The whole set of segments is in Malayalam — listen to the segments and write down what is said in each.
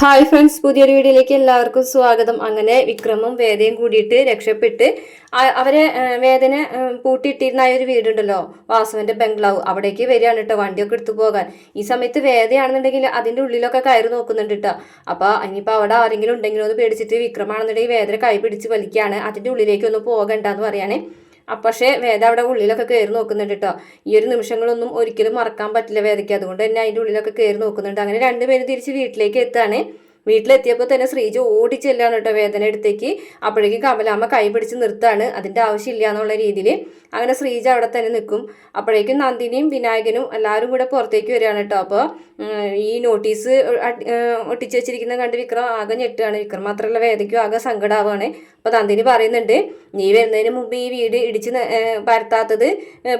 ഹായ് ഫ്രണ്ട്സ് പുതിയൊരു വീഡിയോയിലേക്ക് എല്ലാവർക്കും സ്വാഗതം. അങ്ങനെ വിക്രമും വേദയും കൂടിയിട്ട് രക്ഷപ്പെട്ട് അവരെ വേദന പൂട്ടിയിട്ടിരുന്ന ഒരു വീടുണ്ടല്ലോ വാസുവിന്റെ ബംഗ്ലാവ് അവിടേക്ക് വരികയാണ് കേട്ടോ വണ്ടിയൊക്കെ എടുത്തു പോകാൻ. ഈ സമയത്ത് വേദയാണെന്നുണ്ടെങ്കിൽ അതിന്റെ ഉള്ളിലൊക്കെ കയറി നോക്കുന്നുണ്ട് കേട്ടോ അപ്പൊ ഇനിയിപ്പോ അവിടെ ആരെങ്കിലും ഉണ്ടെങ്കിലും എന്ന് പേടിച്ചിട്ട് വിക്രമാണെന്നുണ്ടെങ്കിൽ വേദന കൈ പിടിച്ച് വലിക്കുകയാണ് അതിന്റെ ഉള്ളിലേക്ക് ഒന്ന് പോകണ്ടെന്ന് അപ്പൊ പക്ഷേ വേദ അവിടെ ഉള്ളിലൊക്കെ കയറി നോക്കുന്നുണ്ട് കേട്ടോ ഈ ഒരു നിമിഷങ്ങളൊന്നും ഒരിക്കലും മറക്കാൻ പറ്റില്ല വേദയ്ക്ക്. അതുകൊണ്ട് തന്നെ അതിന്റെ ഉള്ളിലൊക്കെ കയറി നോക്കുന്നുണ്ട്. അങ്ങനെ രണ്ടുപേരും തിരിച്ച് വീട്ടിലേക്ക് എത്താണ്. വീട്ടിലെത്തിയപ്പോൾ തന്നെ ശ്രീജ ഓടി ചെല്ലാണ് കേട്ടോ വേദന അടുത്തേക്ക് അപ്പോഴേക്കും കമലാമ്മ കൈ പിടിച്ച് നിർത്താണ്. അതിന്റെ ആവശ്യമില്ല എന്നുള്ള രീതിയിൽ അങ്ങനെ ശ്രീജ അവിടെ തന്നെ നിൽക്കും അപ്പോഴേക്കും നന്ദിനിയും വിനായകനും എല്ലാവരും കൂടെ പുറത്തേക്ക് വരികയാണ് കേട്ടോ അപ്പോൾ ഈ നോട്ടീസ് ഒട്ടിച്ചു വെച്ചിരിക്കുന്ന കണ്ട് വിക്രം ആകെ ഞെട്ടുകയാണ്. വിക്രം മാത്രമല്ല വേദയ്ക്കും ആകെ സങ്കടമാവാണ് അപ്പോൾ നന്ദിനി പറയുന്നുണ്ട് നീ വരുന്നതിന് മുമ്പ് ഈ വീട് ഇടിച്ച് പരത്താത്തത്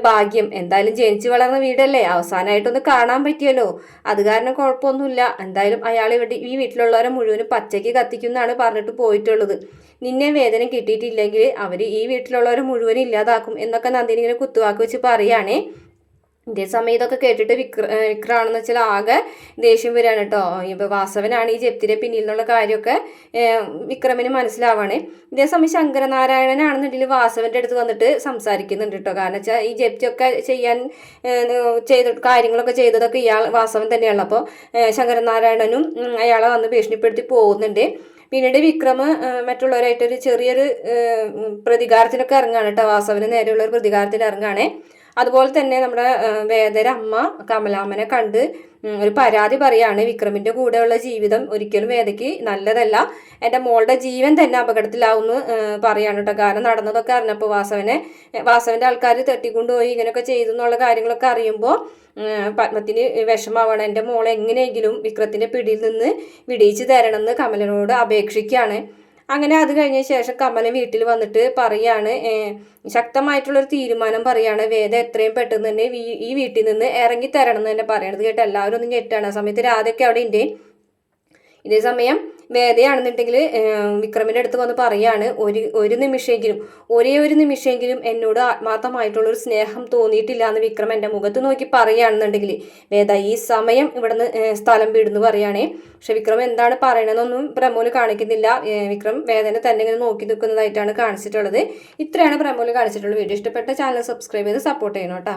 ഭാഗ്യം. എന്തായാലും ജനിച്ചു വളർന്ന വീടല്ലേ? അവസാനമായിട്ടൊന്ന് കാണാൻ പറ്റിയല്ലോ. അത് കാരണം കുഴപ്പമൊന്നുമില്ല. എന്തായാലും അയാൾ ഇവിടെ ഈ വീട്ടിലുള്ളവരെ മുഴുവനും പച്ചയ്ക്ക് കത്തിക്കുന്നാണ് പറഞ്ഞിട്ട് പോയിട്ടുള്ളത്. നിന്നെ വേദന കിട്ടിയിട്ടില്ലെങ്കിൽ അവർ ഈ വീട്ടിലുള്ളവരെ മുഴുവൻ ഇല്ലാതാക്കും എന്നൊക്കെ നന്ദിനി ഇങ്ങനെ കുത്തുവാക്ക് വെച്ച് പറയുകയാണേ. ഇതേ സമയം ഇതൊക്കെ കേട്ടിട്ട് വിക്ര വിക്രാണെന്ന് വെച്ചാൽ ആകെ ദേഷ്യം വരികയാണ് കേട്ടോ. ഇപ്പൊ വാസവനാണ് ഈ ജപ്തിയുടെ പിന്നിൽ നിന്നുള്ള കാര്യമൊക്കെ വിക്രമിന് മനസ്സിലാവാണ്. ഇതേ സമയം ശങ്കരനാരായണനാണെന്നുണ്ടെങ്കിൽ വാസവന്റെ അടുത്ത് വന്നിട്ട് സംസാരിക്കുന്നുണ്ട് കേട്ടോ. കാരണം വെച്ചാൽ ഈ ജപ്തിയൊക്കെ ചെയ്യാൻ ചെയ്ത കാര്യങ്ങളൊക്കെ ചെയ്തതൊക്കെ ഇയാൾ വാസവൻ തന്നെയാണ് അപ്പോൾ ശങ്കരനാരായണനും അയാളെ വന്ന് ഭീഷണിപ്പെടുത്തി പോകുന്നുണ്ട്. പിന്നീട് വിക്രമ് ഏഹ് മറ്റുള്ളവരായിട്ടൊരു ചെറിയൊരു പ്രതികാരത്തിനൊക്കെ ഇറങ്ങാണ് കേട്ടോ. വാസവന് നേരെയുള്ള ഒരു പ്രതികാരത്തിന് ഇറങ്ങാണ് അതുപോലെ തന്നെ നമ്മുടെ വേദരമ്മ കമലാമ്മനെ കണ്ട് ഒരു പരാതി പറയാണ് വിക്രമിന്റെ കൂടെയുള്ള ജീവിതം ഒരിക്കലും വേദയ്ക്ക് നല്ലതല്ല. എന്റെ മോളുടെ ജീവൻ തന്നെ അപകടത്തിലാവുമെന്ന് പറയാണ് കേട്ടോ. കാരണം നടന്നതൊക്കെ അറിഞ്ഞപ്പോൾ വാസവനെ വാസവന്റെ ആൾക്കാർ തട്ടിക്കൊണ്ടുപോയി ഇങ്ങനെയൊക്കെ ചെയ്തു എന്നുള്ള കാര്യങ്ങളൊക്കെ അറിയുമ്പോൾ പത്മത്തിന് വിഷമാവണം. എന്റെ മോളെ എങ്ങനെയെങ്കിലും വിക്രത്തിന്റെ പിടിയിൽ നിന്ന് വിടിയിച്ച് തരണമെന്ന് കമലനോട് അപേക്ഷിക്കുകയാണ് അങ്ങനെ അത് കഴിഞ്ഞ ശേഷം കമലൻ വീട്ടിൽ വന്നിട്ട് പറയാണ് ശക്തമായിട്ടുള്ളൊരു തീരുമാനം പറയാണ്. വേദ എത്രയും പെട്ടെന്ന് തന്നെ ഈ വീട്ടിൽ നിന്ന് ഇറങ്ങി തരണം എന്ന് തന്നെ പറയണത് കേട്ട് എല്ലാവരും ഒന്ന് ഞെട്ടാണ്. ആ സമയത്ത് രാധയൊക്കെ അവിടെ ഉണ്ട് ഇതേ സമയം വേദയാണെന്നുണ്ടെങ്കിൽ വിക്രമിന്റെ അടുത്ത് വന്ന് പറയാണ് ഒരു ഒരു നിമിഷമെങ്കിലും ഒരേ ഒരു നിമിഷമെങ്കിലും എന്നോട് ആത്മാർത്ഥമായിട്ടുള്ളൊരു സ്നേഹം തോന്നിയിട്ടില്ല എന്ന് വിക്രം എന്റെ മുഖത്ത് നോക്കി പറയുകയാണെന്നുണ്ടെങ്കിൽ വേദ ഈ സമയം ഇവിടുന്ന് സ്ഥലം വീടുന്നു പറയുകയാണേ പക്ഷെ വിക്രം എന്താണ് പറയണതെന്നൊന്നും പ്രമോൽ കാണിക്കുന്നില്ല. വിക്രം വേദനെ തന്നെ ഇങ്ങനെ നോക്കി നിൽക്കുന്നതായിട്ടാണ് കാണിച്ചിട്ടുള്ളത്. ഇത്രയാണ് പ്രമോൽ കാണിച്ചിട്ടുള്ളത് വീഡിയോ. ഇഷ്ടപ്പെട്ട ചാനൽ സബ്സ്ക്രൈബ് ചെയ്ത് സപ്പോർട്ട് ചെയ്യണം കേട്ടോ.